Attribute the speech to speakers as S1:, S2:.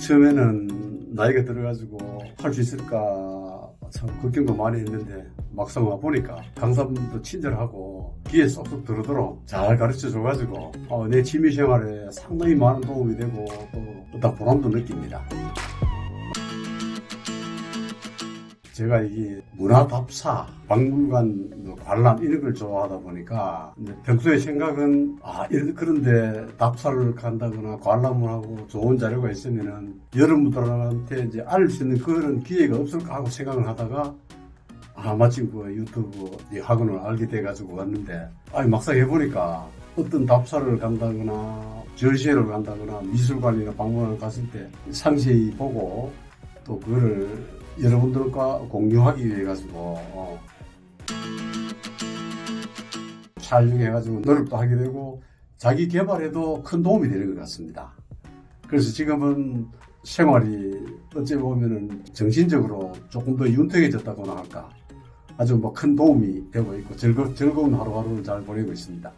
S1: 처음에는 나이가 들어가지고 할 수 있을까 참 걱정도 많이 했는데 막상 와 보니까 강사분도 친절하고 귀에 쏙쏙 들어도록 잘 가르쳐 줘가지고 어, 내 취미 생활에 상당히 많은 도움이 되고 또 어떤 보람도 느낍니다. 제가 이게 문화답사, 박물관 뭐 관람 이런 걸 좋아하다 보니까 평소에 생각은 아 이런 그런데 답사를 간다거나 관람을 하고 좋은 자료가 있으면은 여러분들한테 이제 알수 있는 그런 기회가 없을까 하고 생각을 하다가 아 마침 그 유튜브 이 학원을 알게 돼가지고 왔는데 아 막상 해보니까 어떤 답사를 간다거나 전시회를 간다거나 미술관이나 박물관을 갔을 때 상세히 보고 또 그거를 여러분들과 공유하기 위해 가지고 어, 촬영해 가지고 노력도 하게 되고 자기 개발에도 큰 도움이 되는 것 같습니다. 그래서 지금은 생활이 어찌 보면은 정신적으로 조금 더 윤택해졌다고나 할까 아주 뭐 큰 도움이 되고 있고 즐거, 즐거운 하루하루를 잘 보내고 있습니다.